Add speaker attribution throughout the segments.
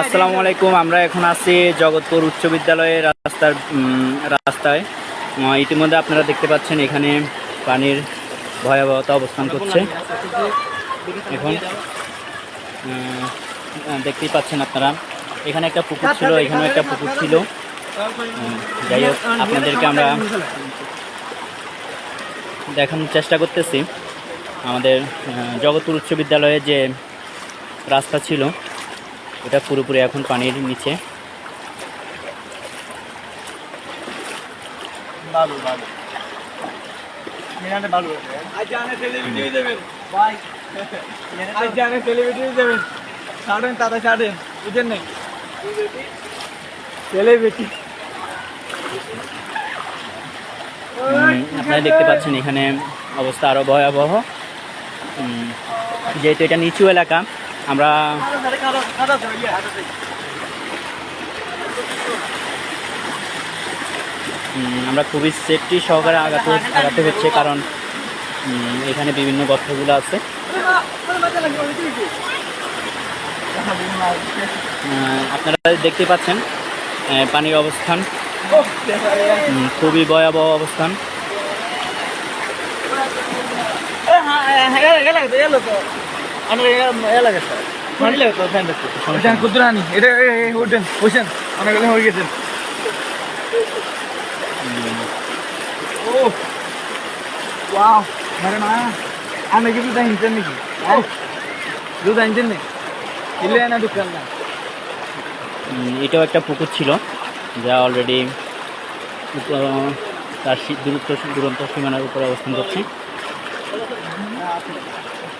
Speaker 1: আসসালামু আলাইকুম। আমরা এখন আছি জগৎপুর উচ্চ বিদ্যালয়ের রাস্তার রাস্তায়। ইতিমধ্যে আপনারা দেখতে পাচ্ছেন এখানে পানির ভয়াবহতা অবস্থান করছে। এখন দেখতেই পাচ্ছেন আপনারা। এখানে একটা পুকুর ছিল এখানে একটা পুকুর ছিল। যাই হোক, আপনাদেরকে আমরা দেখানোর চেষ্টা করতেছি। আমাদের জগৎপুর উচ্চ বিদ্যালয়ে যে রাস্তা ছিল এটা পুরোপুরি এখন পানির নিচে।
Speaker 2: ছাড়েন তারা ছাড়েন। বুঝেন নাই? সেলিব্রিটি
Speaker 1: আপনারা দেখতে পাচ্ছেন এখানে অবস্থা আরও ভয়াবহ। যেহেতু এটা নিচু এলাকা আমরা আমরা খুবই সেফটি সহকারে আগাতে আগাতে হচ্ছে কারণ এখানে বিভিন্ন গর্তগুলো আছে। আপনারা দেখতে পাচ্ছেন পানির অবস্থান। খুবই ভয়াবহ অবস্থান।
Speaker 2: কুদরানি এটা বসেন হয়ে গেছেন ও ওয়াও না আমি কি দুধ আনছেন নাকি? দুধ আনছেন নাকি? কিলে না দোকান না।
Speaker 1: এটাও একটা পুকুর ছিল যা অলরেডি তার দূরত্ব দুরন্ত সীমানার উপরে অবস্থান করছে।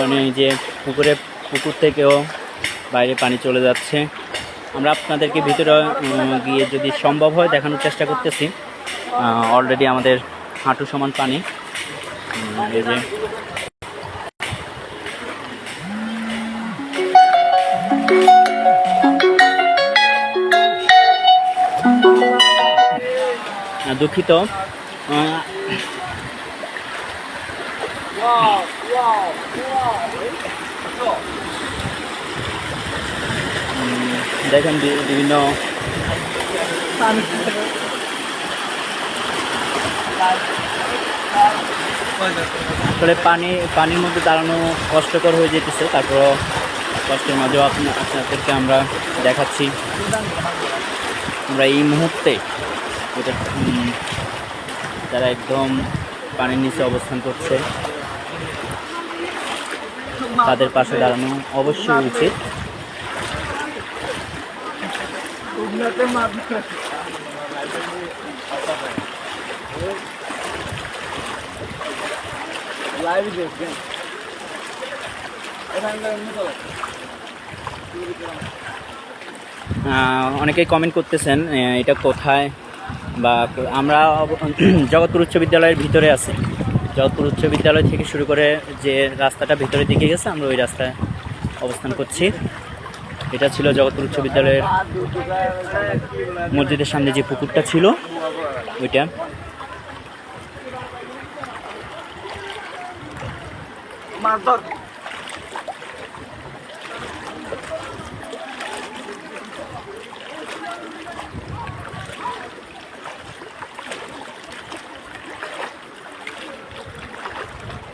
Speaker 2: মানে
Speaker 1: যে পুকুরে, পুকুর থেকেও বাইরে পানি চলে যাচ্ছে। আমরা আপনাদেরকে ভিতরে গিয়ে যদি সম্ভব হয় দেখানোর চেষ্টা করতেছি। অলরেডি আমাদের হাঁটু সমান পানি। এই যে। দুঃখিত। দেখেন বিভিন্ন আসলে পানি, পানির মধ্যে দাঁড়ানো কষ্টকর হয়ে যেতেছে। তারপর কষ্টের মাঝেও আপনা আপনাদেরকে আমরা দেখাচ্ছি। আমরা এই মুহূর্তে যেটা যারা একদম পানির নিচে অবস্থান করছে তাদের পাশে দাঁড়ানো অবশ্যই উচিত। অনেকেই কমেন্ট করতেছেন এটা কোথায় বা আমরা জগৎপুর উচ্চ বিদ্যালয়ের ভিতরে আছি। জগৎপুর উচ্চ বিদ্যালয় থেকে শুরু করে যে রাস্তাটা ভিতরের দিকে গেছে, আমরা ওই রাস্তায় অবস্থান করছি। এটা ছিল জগৎপুর উচ্চ বিদ্যালয়ের মসজিদের সামনে যে পুকুরটা ছিল, ওইটা।
Speaker 2: মাদক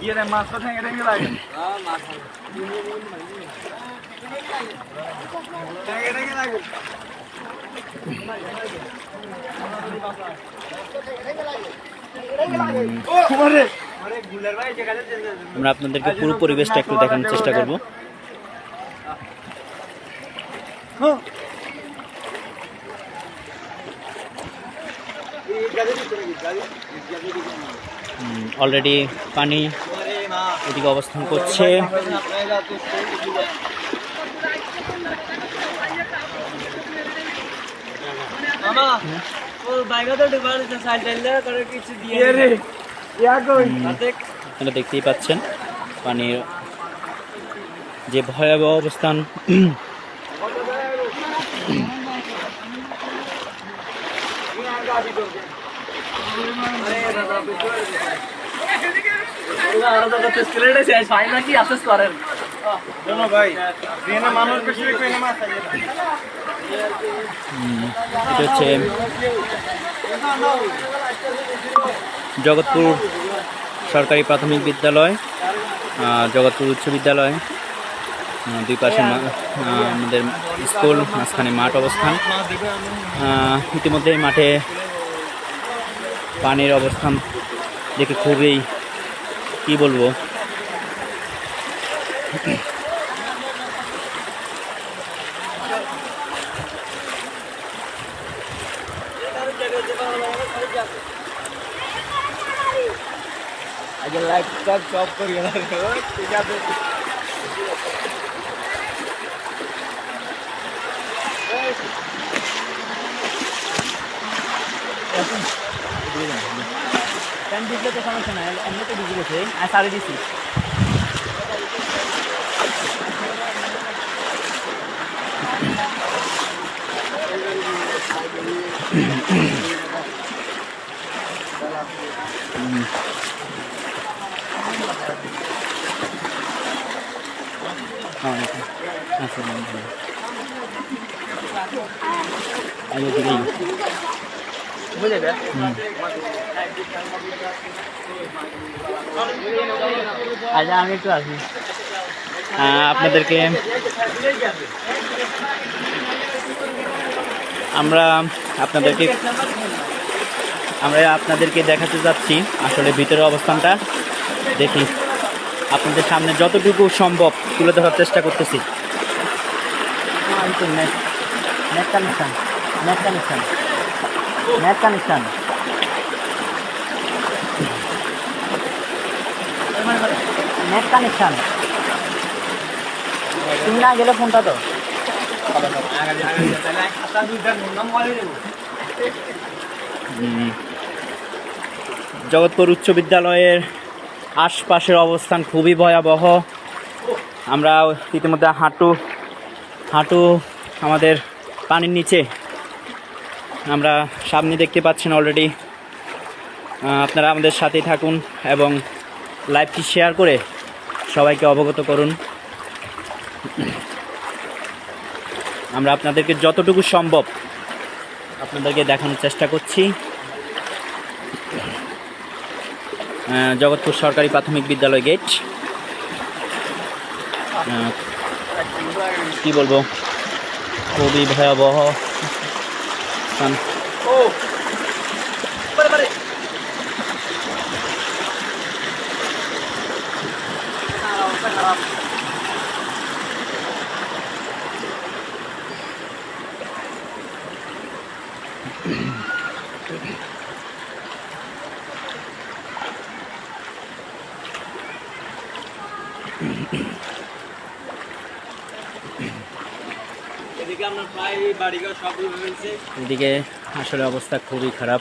Speaker 2: ইয়ে রে মাছ ঠেঙে ঠেঙে লাগে।
Speaker 1: আমরা আপনাদেরকে পুরো পরিবেশটা একটু দেখানোর চেষ্টা করব।
Speaker 2: হ্যাঁ
Speaker 1: অলরেডি পানি এদিকে অবস্থান করছে।
Speaker 2: ইয়া
Speaker 1: আপনারা দেখতেই পাচ্ছেন পানির যে ভয়াবহ অবস্থান। এটা হচ্ছে জগৎপুর সরকারি প্রাথমিক বিদ্যালয় জগৎপুর উচ্চ বিদ্যালয় দুই পাশে আমাদের স্কুল, মাঝখানে মাঠ অবস্থান। ইতিমধ্যে মাঠে পানির অবস্থান দেখে খুবই কি বলব?
Speaker 2: আগে করি ঠিক আছে।
Speaker 1: প্যান দিলে তো সমস্যা নাই এমনি তো ডিজি গেছে আর সারে দিছি। আচ্ছা আগে দিলেই
Speaker 2: বুঝে
Speaker 1: আচ্ছা আমি একটু আসি। আপনাদেরকে আমরা আপনাদেরকে আমরা আপনাদেরকে দেখাতে যাচ্ছি আসলে ভিতরের অবস্থানটা। দেখি, আপনাদের সামনে যতটুকু সম্ভব তুলে ধরার চেষ্টা করতেছি। Net net connection net connection net connection তুমি না গেলে ফোনটা তো জগৎপুর উচ্চ বিদ্যালয়ের আশপাশের অবস্থান খুবই ভয়াবহ। আমরা ইতিমধ্যে হাঁটু হাঁটু আমাদের পানির নিচে আমরা সামনে দেখতে পাচ্ছেন অলরেডি আপনারা আমাদের সাথে থাকুন এবং লাইভটি শেয়ার করে সবাইকে অবগত করুন। আমরা আপনাদেরকে যতটুকু সম্ভব আপনাদেরকে দেখানোর চেষ্টা করছি। জগৎপুর সরকারি প্রাথমিক বিদ্যালয় গেট কি বলব? খুবই ভয়াবহ স্থান
Speaker 2: ও পারে পারে এদিকে আমরা
Speaker 1: এদিকে আসলে অবস্থা খুবই খারাপ।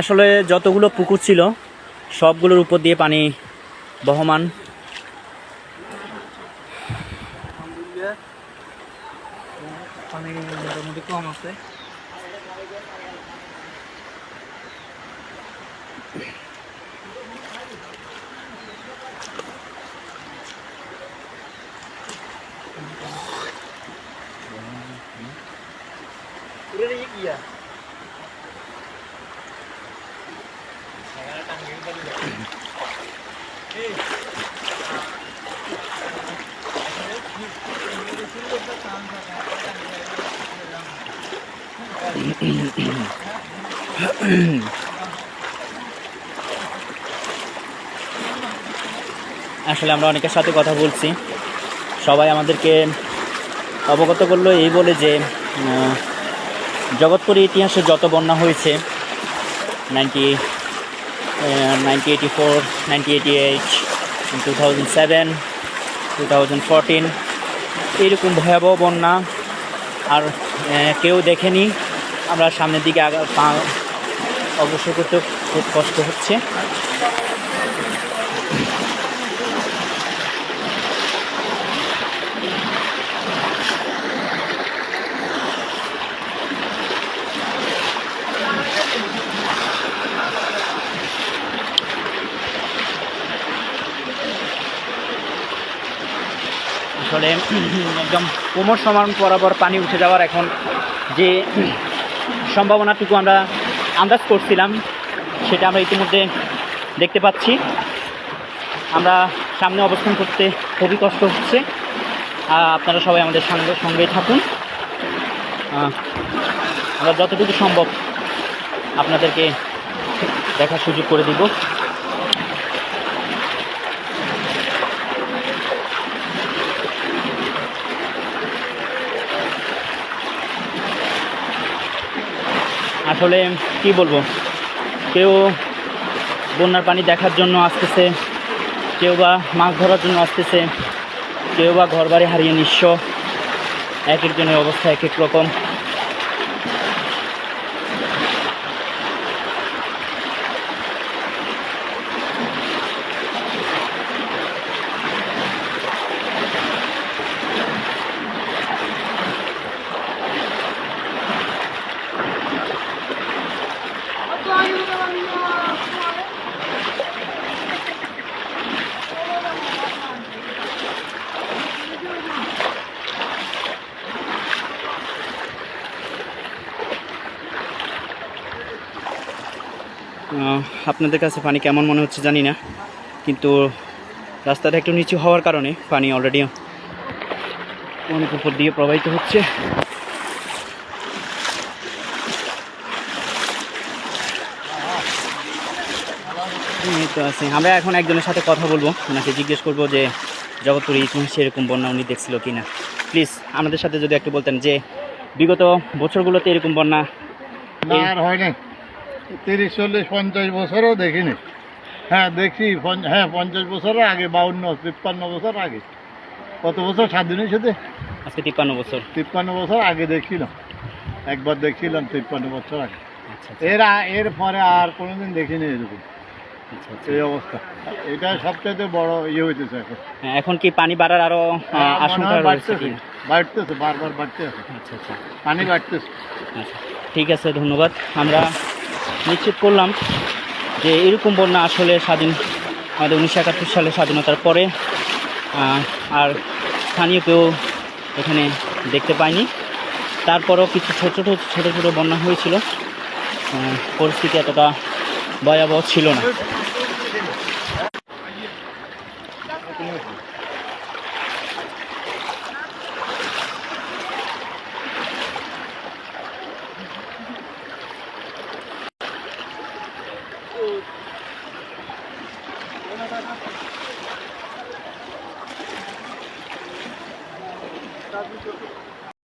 Speaker 1: আসলে যতগুলো পুকুর ছিল সবগুলোর উপর দিয়ে পানি বহমান।
Speaker 2: পানি মোটামুটি কম আছে।
Speaker 1: আসলে আমরা অনেকের সাথে কথা বলছি। সবাই আমাদেরকে অবগত করল এই বলে যে জগৎপুরের ইতিহাসে যত বন্যা হয়েছে, ninety ninety eighty four, ninety eighty eight, two thousand seven, two thousand fourteen এইরকম ভয়াবহ বন্যা আর কেউ দেখেনি। আমরা সামনের দিকে আগা অগ্রসর করতে খুব কষ্ট হচ্ছে। আসলে একদম কোমর সমান বরাবর পানি উঠে যাওয়ার এখন যে সম্ভাবনাটুকু আমরা আন্দাজ করছিলাম, সেটা আমরা ইতিমধ্যে দেখতে পাচ্ছি। আমরা সামনে অবস্থান করতে খুবই কষ্ট হচ্ছে। আপনারা সবাই আমাদের সঙ্গে সঙ্গে থাকুন। আমরা যতটুকু সম্ভব আপনাদেরকে দেখার সুযোগ করে দিব। আসলে কি বলব? কেউ বন্যার পানি দেখার জন্য আসতেছে, কেউ বা মাছ ধরার জন্য আসতেছে, কেউ বা ঘর বাড়ি হারিয়ে নিঃস্ব এক একজনের অবস্থা এক এক রকম। আপনাদের কাছে পানি কেমন মনে হচ্ছে জানি না, কিন্তু রাস্তাটা একটু নিচু হওয়ার কারণে পানি অলরেডি অনেক উপর দিয়ে প্রবাহিত হচ্ছে। তো আছে। আমরা এখন একজনের সাথে কথা বলব, ওনাকে জিজ্ঞেস করব যে, জগৎপুরে ইতিহাসে এরকম বন্যা উনি দেখছিল কি না প্লিজ আমাদের সাথে যদি একটু বলতেন যে, বিগত বছরগুলোতে এরকম বন্যা
Speaker 3: হয় না তিরিশ চল্লিশ পঞ্চাশ বছরও দেখিনি। হ্যাঁ দেখছি হ্যাঁ পঞ্চাশ বছরের আগে বাউন্ন তিপ্পান্ন বছর আগে। কত বছর? স্বাধীনের সাথে?
Speaker 1: আজকে তিপ্পান্ন বছর।
Speaker 3: তিপ্পান্ন বছর আগে দেখছিলাম একবার দেখছিলাম তিপ্পান্ন বছর আগে।
Speaker 1: আচ্ছা
Speaker 3: এর এর পরে আর কোনোদিন দেখিনি এরকম।
Speaker 1: আচ্ছা আচ্ছা।
Speaker 3: এই অবস্থা। এটা সবচাইতে বড় ইয়ে হইতেছে এখন।
Speaker 1: হ্যাঁ, এখন কি পানি বাড়ার আরও আহ,
Speaker 3: হ্যাঁ,
Speaker 1: আশঙ্কা
Speaker 3: বাড়তেছে বাড়তেছে বারবার বাড়তেছে।
Speaker 1: আচ্ছা আচ্ছা।
Speaker 3: পানি বাড়তেছে।
Speaker 1: আচ্ছা। ঠিক আছে ধন্যবাদ। আমরা নিশ্চিত করলাম যে এরকম বন্যা আসলে স্বাধীন আমাদের উনিশশো একাত্তর সালে স্বাধীনতার পরে আর স্থানীয় কেউ এখানে দেখতে পাইনি। তারপরও কিছু ছোট ছোট, ছোটো ছোটো বন্যা হয়েছিল। পরিস্থিতি এতটা ভয়াবহ ছিল না।